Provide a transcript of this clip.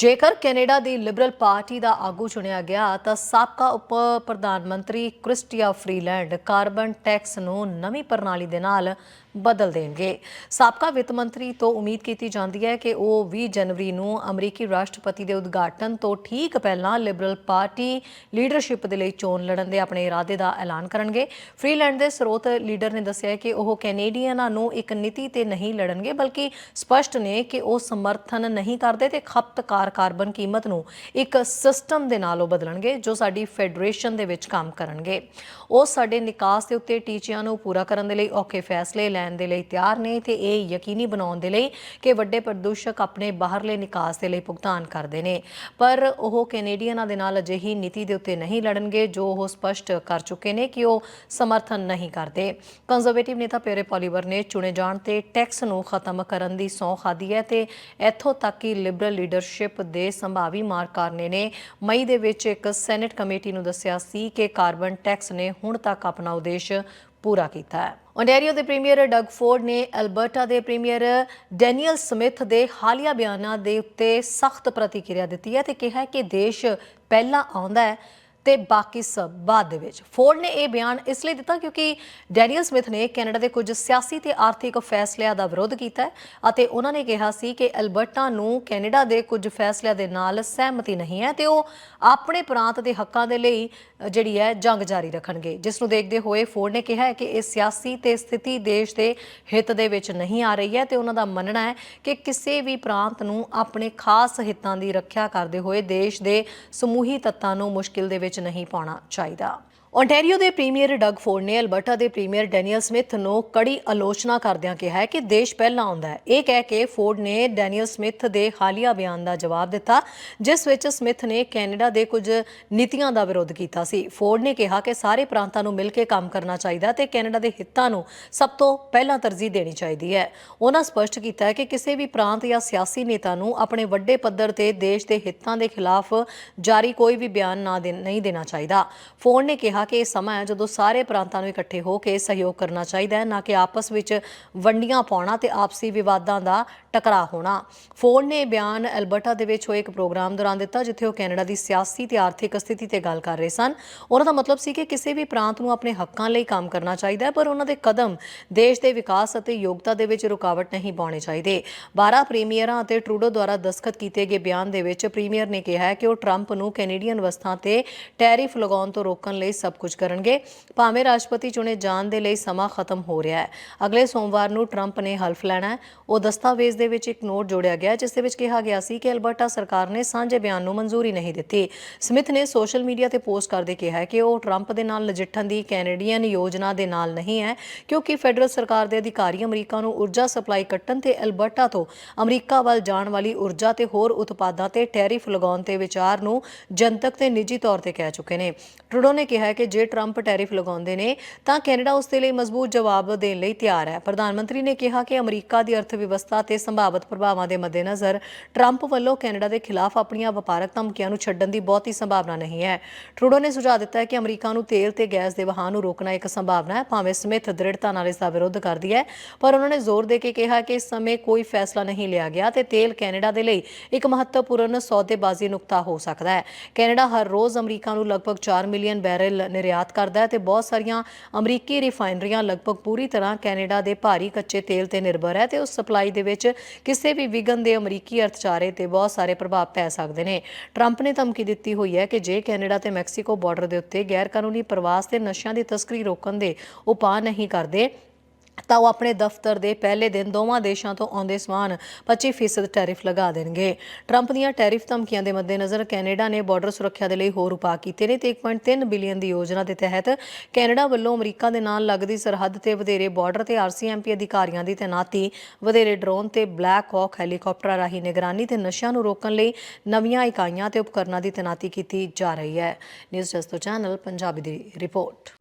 ਜੇਕਰ ਕੈਨੇਡਾ ਦੀ liberal party ਦਾ ਆਗੂ ਚੁਣਿਆ ਗਿਆ, ਤਾਂ ਸਾਬਕਾ ਉਪ ਪ੍ਰਧਾਨ ਮੰਤਰੀ ਕ੍ਰਿਸਟੀਆ ਫਰੀਲੈਂਡ ਕਾਰਬਨ ਟੈਕਸ ਨੂੰ ਨਵੀਂ ਪ੍ਰਣਾਲੀ ਦੇ ਨਾਲ ਬਦਲ ਦੇਣਗੇ। ਸਾਬਕਾ ਵਿੱਤ ਮੰਤਰੀ ਤੋਂ ਉਮੀਦ ਕੀਤੀ ਜਾਂਦੀ ਹੈ ਕਿ ਉਹ 20 ਜਨਵਰੀ ਨੂੰ ਅਮਰੀਕੀ ਰਾਸ਼ਟਰਪਤੀ ਦੇ ਉਦਘਾਟਨ ਤੋਂ ਠੀਕ ਪਹਿਲਾਂ ਲਿਬਰਲ ਪਾਰਟੀ ਲੀਡਰਸ਼ਿਪ ਦੇ ਲਈ ਚੋਣ ਲੜਨ ਦੇ ਆਪਣੇ ਇਰਾਦੇ ਦਾ ਐਲਾਨ ਕਰਨਗੇ। ਫ੍ਰੀਲੈਂਡ ਦੇ ਸਰੋਤ ਲੀਡਰ ਨੇ ਦੱਸਿਆ ਕਿ ਉਹ ਕੈਨੇਡੀਅਨਾਂ ਨੂੰ ਇੱਕ ਨੀਤੀ ਤੇ ਨਹੀਂ ਲੜਨਗੇ, ਬਲਕਿ ਸਪਸ਼ਟ ਨੇ ਕਿ ਉਹ ਸਮਰਥਨ ਨਹੀਂ ਕਰਦੇ ਤੇ ਖਪਤਕਾਰ ਕਾਰਬਨ ਕੀਮਤ ਨੂੰ ਇੱਕ ਸਿਸਟਮ ਦੇ ਨਾਲ ਉਹ ਬਦਲਣਗੇ, ਜੋ ਸਾਡੀ ਫੈਡਰੇਸ਼ਨ ਦੇ ਵਿੱਚ ਕੰਮ ਕਰਨਗੇ। ਉਹ ਸਾਡੇ ਨਿਕਾਸ ਦੇ ਉੱਤੇ ਟੀਚਿਆਂ ਨੂੰ ਪੂਰਾ ਕਰਨ ਦੇ ਲਈ ਔਖੇ ਫੈਸਲੇ ਲੈਣ ਦੇ ਲਈ ਤਿਆਰ ਨੇ ਤੇ ਇਹ ਯਕੀਨੀ ਬਣਾਉਣ ਦੇ ਲਈ ਕਿ ਵੱਡੇ ਪ੍ਰਦੂਸ਼ਕ ਆਪਣੇ ਬਾਹਰਲੇ ਨਿਕਾਸ ਦੇ ਲਈ ਭੁਗਤਾਨ ਕਰਦੇ ਨੇ। ਪਰ ਉਹ ਕੈਨੇਡੀਅਨਾਂ ਦੇ ਨਾਲ ਅਜਿਹੀ ਨੀਤੀ ਦੇ ਉੱਤੇ ਨਹੀਂ ਲੜਨਗੇ, ਜੋ ਉਹ ਸਪਸ਼ਟ ਕਰ ਚੁੱਕੇ ਨੇ ਕਿ ਉਹ ਸਮਰਥਨ ਨਹੀਂ ਕਰਦੇ। ਕੰਜ਼ਰਵੇਟਿਵ ਨੇਤਾ ਪੇਰੇ ਪੋਲੀਵਰ ਨੇ ਚੁਣੇ ਜਾਣ ਤੇ ਟੈਕਸ ਨੂੰ ਖਤਮ ਕਰਨ ਦੀ ਸਹੁੰ ਖਾਦੀ ਹੈ ਤੇ ਇੱਥੋਂ ਤੱਕ ਕਿ ਲਿਬਰਲ ਲੀਡਰਸ਼ਿਪ ਦੇ ਸੰਭਾਵੀ ਮਾਰ ਕਾਰਨੇ ਨੇ ਮਈ ਦੇ ਵਿੱਚ ਇੱਕ ਸੈਨੇਟ ਕਮੇਟੀ ਨੂੰ ਦੱਸਿਆ ਸੀ ਕਿ ਕਾਰਬਨ ਟੈਕਸ ਨੇ ਹੁਣ ਤੱਕ ਆਪਣਾ ਉਦੇਸ਼ ਪੂਰਾ ਕੀਤਾ ਹੈ। ਓਨਟਾਰੀਓ ਦੇ ਪ੍ਰੀਮੀਅਰ ਡਗ ਫੋਰਡ ਨੇ ਐਲਬਰਟਾ ਦੇ ਪ੍ਰੀਮੀਅਰ ਡੈਨੀਅਲ ਸਮਿਥ ਦੇ ਹਾਲੀਆ ਬਿਆਨਾਂ ਦੇ ਉੱਤੇ ਸਖਤ ਪ੍ਰਤੀਕਿਰਿਆ ਦਿੱਤੀ ਹੈ ਤੇ ਕਿਹਾ ਹੈ ਕਿ ਦੇਸ਼ ਪਹਿਲਾਂ ਆਉਂਦਾ ਹੈ। ਤੇ ਬਾਕੀ ਸਭ ਬਾਅਦ ਦੇ ਵਿੱਚ। ਫੋਰਡ ਨੇ ਇਹ ਬਿਆਨ ਇਸ ਲਈ ਦਿੱਤਾ ਕਿਉਂਕਿ ਡੈਨੀਅਲ ਸਮਿਥ ਨੇ ਕੈਨੇਡਾ ਦੇ ਕੁਝ ਸਿਆਸੀ ਤੇ ਆਰਥਿਕ ਫੈਸਲਿਆਂ ਦਾ ਵਿਰੋਧ ਕੀਤਾ ਹੈ ਅਤੇ ਉਹਨਾਂ ਨੇ ਕਿਹਾ ਸੀ ਕਿ ਐਲਬਰਟਾ ਨੂੰ ਕੈਨੇਡਾ ਦੇ ਕੁਝ ਫੈਸਲਿਆਂ ਦੇ ਨਾਲ ਸਹਿਮਤੀ ਨਹੀਂ ਹੈ ਤੇ ਉਹ ਆਪਣੇ ਪ੍ਰਾਂਤ ਦੇ ਹੱਕਾਂ ਦੇ ਲਈ ਜਿਹੜੀ ਹੈ, ਜੰਗ ਜਾਰੀ ਰੱਖਣਗੇ। ਜਿਸ ਨੂੰ ਦੇਖਦੇ ਹੋਏ ਫੋਰਡ ਨੇ ਕਿਹਾ ਹੈ ਕਿ ਇਹ ਸਿਆਸੀ ਤੇ ਸਥਿਤੀ ਦੇਸ਼ ਦੇ ਹਿੱਤ ਦੇ ਵਿੱਚ ਨਹੀਂ ਆ ਰਹੀ ਹੈ ਤੇ ਉਹਨਾਂ ਦਾ ਮੰਨਣਾ ਹੈ ਕਿ ਕਿਸੇ ਵੀ ਪ੍ਰਾਂਤ ਨੂੰ ਆਪਣੇ ਖਾਸ ਹਿੱਤਾਂ ਦੀ ਰੱਖਿਆ ਕਰਦੇ ਹੋਏ ਦੇਸ਼ ਦੇ ਸਮੂਹੀ ਤੱਤਾਂ ਨੂੰ ਮੁਸ਼ਕਿਲ ਦੇ ਵਿੱਚ ਨਹੀਂ ਪਾਉਣਾ ਚਾਹੀਦਾ। ਓਨਟਾਰੀਓ ਦੇ ਪ੍ਰੀਮੀਅਰ ਡਗ ਫੋਰਡ ਨੇ ਅਲਬਰਟਾ ਦੇ ਪ੍ਰੀਮੀਅਰ ਡੈਨੀਅਲ ਸਮਿਥ ਨੂੰ ਕੜੀ ਆਲੋਚਨਾ ਕਰਦਿਆਂ ਕਿਹਾ ਹੈ ਕਿ ਦੇਸ਼ ਪਹਿਲਾਂ ਆਉਂਦਾ ਹੈ। ਇਹ ਕਹਿ ਕੇ ਫੋਰਡ ਨੇ ਡੈਨੀਅਲ ਸਮਿਥ ਦੇ ਹਾਲੀਆ ਬਿਆਨ ਦਾ ਜਵਾਬ ਦਿੱਤਾ, ਜਿਸ ਵਿੱਚ ਸਮਿਥ ਨੇ ਕੈਨੇਡਾ ਦੇ ਕੁਝ ਨੀਤੀਆਂ ਦਾ ਵਿਰੋਧ ਕੀਤਾ ਸੀ। ਫੋਰਡ ਨੇ ਕਿਹਾ ਕਿ ਸਾਰੇ ਪ੍ਰਾਂਤਾਂ ਨੂੰ ਮਿਲ ਕੇ ਕੰਮ ਕਰਨਾ ਚਾਹੀਦਾ ਤੇ ਕੈਨੇਡਾ ਦੇ ਹਿੱਤਾਂ ਨੂੰ ਸਭ ਤੋਂ ਪਹਿਲਾਂ ਤਰਜੀਹ ਦੇਣੀ ਚਾਹੀਦੀ ਹੈ। ਉਹਨਾਂ ਸਪਸ਼ਟ ਕੀਤਾ ਹੈ ਕਿ ਕਿਸੇ ਵੀ ਪ੍ਰਾਂਤ ਜਾਂ ਸਿਆਸੀ ਨੇਤਾ ਨੂੰ ਆਪਣੇ ਵੱਡੇ ਪੱਧਰ ਤੇ ਦੇਸ਼ ਦੇ ਹਿੱਤਾਂ ਦੇ ਖਿਲਾਫ ਜਾਰੀ ਕੋਈ ਵੀ ਬਿਆਨ ਨਾ ਦੇ ਨਹੀਂ ਦੇਣਾ ਚਾਹੀਦਾ। ਫੋਰਡ ਨੇ ਕਿਹਾ ਕਿ ਇਹ ਸਮਾਂ ਹੈ ਜਦੋਂ ਸਾਰੇ ਪ੍ਰਾਂਤਾਂ ਨੂੰ ਇਕੱਠੇ ਹੋ ਕੇ ਸਹਿਯੋਗ ਕਰਨਾ ਚਾਹੀਦਾ ਹੈ, ਨਾ ਕਿ ਆਪਸ ਵਿੱਚ ਵੰਡੀਆਂ ਪਾਉਣਾ ਤੇ ਆਪਸੀ ਵਿਵਾਦਾਂ ਦਾ ਟਕਰਾਅ ਹੋਣਾ। ਫੋਰਡ ਨੇ ਇਹ ਬਿਆਨ ਐਲਬਰਟਾ ਦੇ ਵਿੱਚ ਹੋਏ ਇੱਕ ਪ੍ਰੋਗਰਾਮ ਦੌਰਾਨ ਦਿੱਤਾ, ਜਿੱਥੇ ਉਹ ਕੈਨੇਡਾ ਦੀ ਸਿਆਸੀ ਤੇ ਆਰਥਿਕ ਸਥਿਤੀ ਤੇ ਗੱਲ ਕਰ ਰਹੇ ਸਨ। ਉਹਨਾਂ ਦਾ ਮਤਲਬ ਸੀ ਕਿ ਕਿਸੇ ਵੀ ਪ੍ਰਾਂਤ ਨੂੰ ਆਪਣੇ ਹੱਕਾਂ ਲਈ ਕੰਮ ਕਰਨਾ ਚਾਹੀਦਾ ਹੈ, ਪਰ ਉਹਨਾਂ ਦੇ ਕਦਮ ਦੇਸ਼ ਦੇ ਵਿਕਾਸ ਅਤੇ ਯੋਗਤਾ ਦੇ ਵਿੱਚ ਰੁਕਾਵਟ ਨਹੀਂ ਪਾਉਣੇ ਚਾਹੀਦੇ। 12 ਪ੍ਰੀਮੀਅਰਾਂ ਅਤੇ ਟਰੂਡੋ ਦੁਆਰਾ ਦਸਖਤ ਕੀਤੇ ਗਏ ਬਿਆਨ ਦੇ ਵਿੱਚ ਪ੍ਰੀਮੀਅਰ ਨੇ ਕਿਹਾ ਹੈ ਕਿ ਉਹ ਟਰੰਪ ਨੂੰ ਕੈਨੇਡੀਅਨ ਵਸਤਾਂ ਤੇ ਟੈਰਿਫ ਲਗਾਉਣ ਤੋਂ ਰੋਕਣ ਲਈ ਸਭ ਕੁਝ ਕਰਨਗੇ, ਭਾਵੇਂ ਰਾਸ਼ਟਰਪਤੀ ਚੁਣੇ ਜਾਣ ਦੇ ਲਈ ਸਮਾਂ ਖਤਮ ਹੋ ਰਿਹਾ ਹੈ। ਅਗਲੇ ਸੋਮਵਾਰ ਨੂੰ ਟਰੰਪ ਨੇ ਹਲਫ ਲੈਣਾ ਹੈ। ਉਹ ਦਸਤਾਵੇਜ਼ ਦੇ ਵਿੱਚ ਇੱਕ ਨੋਟ ਜੋੜਿਆ ਗਿਆ, ਜਿਸ ਦੇ ਵਿੱਚ ਕਿਹਾ ਗਿਆ ਸੀ ਕਿ ਅਲਬਰਟਾ ਸਰਕਾਰ ਨੇ ਸਾਂਝੇ ਬਿਆਨ ਨੂੰ ਮਨਜ਼ੂਰੀ ਨਹੀਂ ਦਿੱਤੀ। ਸਮਿਥ ਨੇ ਸੋਸ਼ਲ ਮੀਡੀਆ ਤੇ ਪੋਸਟ ਕਰਦੇ ਕਿਹਾ ਹੈ ਕਿ ਉਹ ਟਰੰਪ ਦੇ ਨਾਲ ਨਜਿੱਠਣ ਦੀ ਕੈਨੇਡੀਅਨ ਯੋਜਨਾ ਦੇ ਨਾਲ ਨਹੀਂ ਹੈ, ਕਿਉਂਕਿ ਫੈਡਰਲ ਸਰਕਾਰ ਦੇ ਅਧਿਕਾਰੀ ਅਮਰੀਕਾ ਨੂੰ ਊਰਜਾ ਸਪਲਾਈ ਕੱਟਣ ਤੇ ਅਲਬਰਟਾ ਤੋਂ ਅਮਰੀਕਾ ਵੱਲ ਜਾਣ ਵਾਲੀ ਊਰਜਾ ਤੇ ਹੋਰ ਉਤਪਾਦਾਂ ਤੇ ਟੈਰਿਫ ਲਗਾਉਣ ਤੇ ਵਿਚਾਰ ਨੂੰ ਜਨਤਕ ਤੇ ਨਿੱਜੀ ਤੌਰ ਤੇ ਕਹਿ ਚੁੱਕੇ ਨੇ। ਟਰੂਡੋ ਨੇ ਕਿਹਾ ਕਿ ਜੇ ਟਰੰਪ ਟੈਰਿਫ ਲਗਾਉਂਦੇ ਨੇ, ਤਾਂ ਕੈਨੇਡਾ ਉਸ ਦੇ ਲਈ ਮਜ਼ਬੂਤ ਜਵਾਬ ਦੇਣ ਲਈ ਤਿਆਰ ਹੈ। ਪ੍ਰਧਾਨ ਮੰਤਰੀ ਨੇ ਕਿਹਾ ਕਿ ਅਮਰੀਕਾ ਦੀ ਅਰਥ ਵਿਵਸਥਾ ਤੇ ਸੰਭਾਵਿਤ ਪ੍ਰਭਾਵਾਂ ਦੇ ਮੱਦੇਨਜ਼ਰ ਟਰੰਪ ਵੱਲੋਂ ਕੈਨੇਡਾ ਦੇ ਖਿਲਾਫ ਆਪਣੀਆਂ ਵਪਾਰਕ ਧਮਕੀਆਂ ਨੂੰ ਛੱਡਣ ਦੀ ਬਹੁਤੀ ਸੰਭਾਵਨਾ ਨਹੀਂ ਹੈ। ਟਰੂਡੋ ਨੇ ਸੁਝਾਅ ਦਿੱਤਾ ਹੈ ਕਿ ਅਮਰੀਕਾ ਨੂੰ ਤੇਲ ਤੇ ਗੈਸ ਦੇ ਵਹਾਅ ਨੂੰ ਰੋਕਣਾ ਇੱਕ ਸੰਭਾਵਨਾ ਹੈ, ਭਾਵੇਂ ਸਮਿਥ ਦ੍ਰਿੜਤਾ ਨਾਲ ਇਸ ਦਾ ਵਿਰੋਧ ਕਰਦੀ ਹੈ, ਪਰ ਉਹਨਾਂ ਨੇ ਜ਼ੋਰ ਦੇ ਕੇ ਕਿਹਾ ਕਿ ਇਸ ਸਮੇਂ ਕੋਈ ਫੈਸਲਾ ਨਹੀਂ ਲਿਆ ਗਿਆ ਤੇ ਤੇਲ ਕੈਨੇਡਾ ਦੇ ਲਈ ਇੱਕ ਮਹੱਤਵਪੂਰਨ ਸੌਦੇਬਾਜ਼ੀ ਨੁਕਤਾ ਹੋ ਸਕਦਾ ਹੈ। ਕੈਨੇਡਾ ਹਰ ਰੋਜ਼ ਅਮਰੀਕਾ ਨੂੰ ਲਗਭਗ 4 ਮਿਲੀਅਨ ਬੈਰਲ ਨਿਰਯਾਤ ਕਰਦਾ ਹੈ ਤੇ ਬਹੁਤ ਸਾਰੀਆਂ ਅਮਰੀਕੀ ਰਿਫਾਈਨਰੀਆਂ ਲਗਭਗ ਪੂਰੀ ਤਰ੍ਹਾਂ ਕੈਨੇਡਾ ਦੇ ਭਾਰੀ ਕੱਚੇ ਤੇਲ ਤੇ ਨਿਰਭਰ ਹੈ ਤੇ ਉਸ ਸਪਲਾਈ ਦੇ ਵਿੱਚ ਕਿਸੇ ਵੀ ਵਿਗਨ ਦੇ ਅਮਰੀਕੀ ਅਰਥਚਾਰੇ ਤੇ ਬਹੁਤ ਸਾਰੇ ਪ੍ਰਭਾਵ ਪੈ ਸਕਦੇ ਨੇ। ਟਰੰਪ ਨੇ ਧਮਕੀ ਦਿੱਤੀ ਹੋਈ ਹੈ ਕਿ ਜੇ ਕੈਨੇਡਾ ਤੇ ਮੈਕਸੀਕੋ ਬਾਰਡਰ ਦੇ ਉੱਤੇ ਗੈਰ ਕਾਨੂੰਨੀ ਪ੍ਰਵਾਸ ਤੇ ਨਸ਼ਿਆਂ ਦੀ ਤਸਕਰੀ ਰੋਕਣ ਦੇ ਉਪਾਅ ਨਹੀਂ ਕਰਦੇ ਤਾਂ ਉਹ ਆਪਣੇ ਦਫ਼ਤਰ ਦੇ ਪਹਿਲੇ ਦਿਨ ਦੋਵਾਂ ਦੇਸ਼ਾਂ ਤੋਂ ਆਉਂਦੇ ਸਮਾਨ 25% ਟੈਰਿਫ ਲਗਾ ਦੇਣਗੇ। ਟਰੰਪ ਦੀਆਂ ਟੈਰਿਫ ਧਮਕੀਆਂ ਦੇ ਮੱਦੇਨਜ਼ਰ ਕੈਨੇਡਾ ਨੇ ਬਾਰਡਰ ਸੁਰੱਖਿਆ ਦੇ ਲਈ ਹੋਰ ਉਪਾਅ ਕੀਤੇ ਨੇ ਤੇ 1.3 ਬਿਲੀਅਨ ਦੀ ਯੋਜਨਾ ਦੇ ਤਹਿਤ ਕੈਨੇਡਾ ਵੱਲੋਂ ਅਮਰੀਕਾ ਦੇ ਨਾਲ ਲੱਗਦੀ ਸਰਹੱਦ ਤੇ ਵਧੇਰੇ ਬਾਰਡਰ ਤੇ ਆਰਸੀਐਮਪੀ ਅਧਿਕਾਰੀਆਂ ਦੀ ਤੈਨਾਤੀ, ਵਧੇਰੇ ਡਰੋਨ ਤੇ ਬਲੈਕ ਹੌਕ ਹੈਲੀਕਾਪਟਰਾਂ ਰਾਹੀਂ ਨਿਗਰਾਨੀ ਤੇ ਨਸ਼ਿਆਂ ਨੂੰ ਰੋਕਣ ਲਈ ਨਵੀਆਂ ਇਕਾਈਆਂ ਤੇ ਉਪਕਰਨਾਂ ਦੀ ਤੈਨਾਤੀ ਕੀਤੀ ਜਾ ਰਹੀ ਹੈ। ਨਿਊਜ਼ ਜਸਟੋ ਚੈਨਲ ਪੰਜਾਬੀ ਦੀ ਰਿਪੋਰਟ।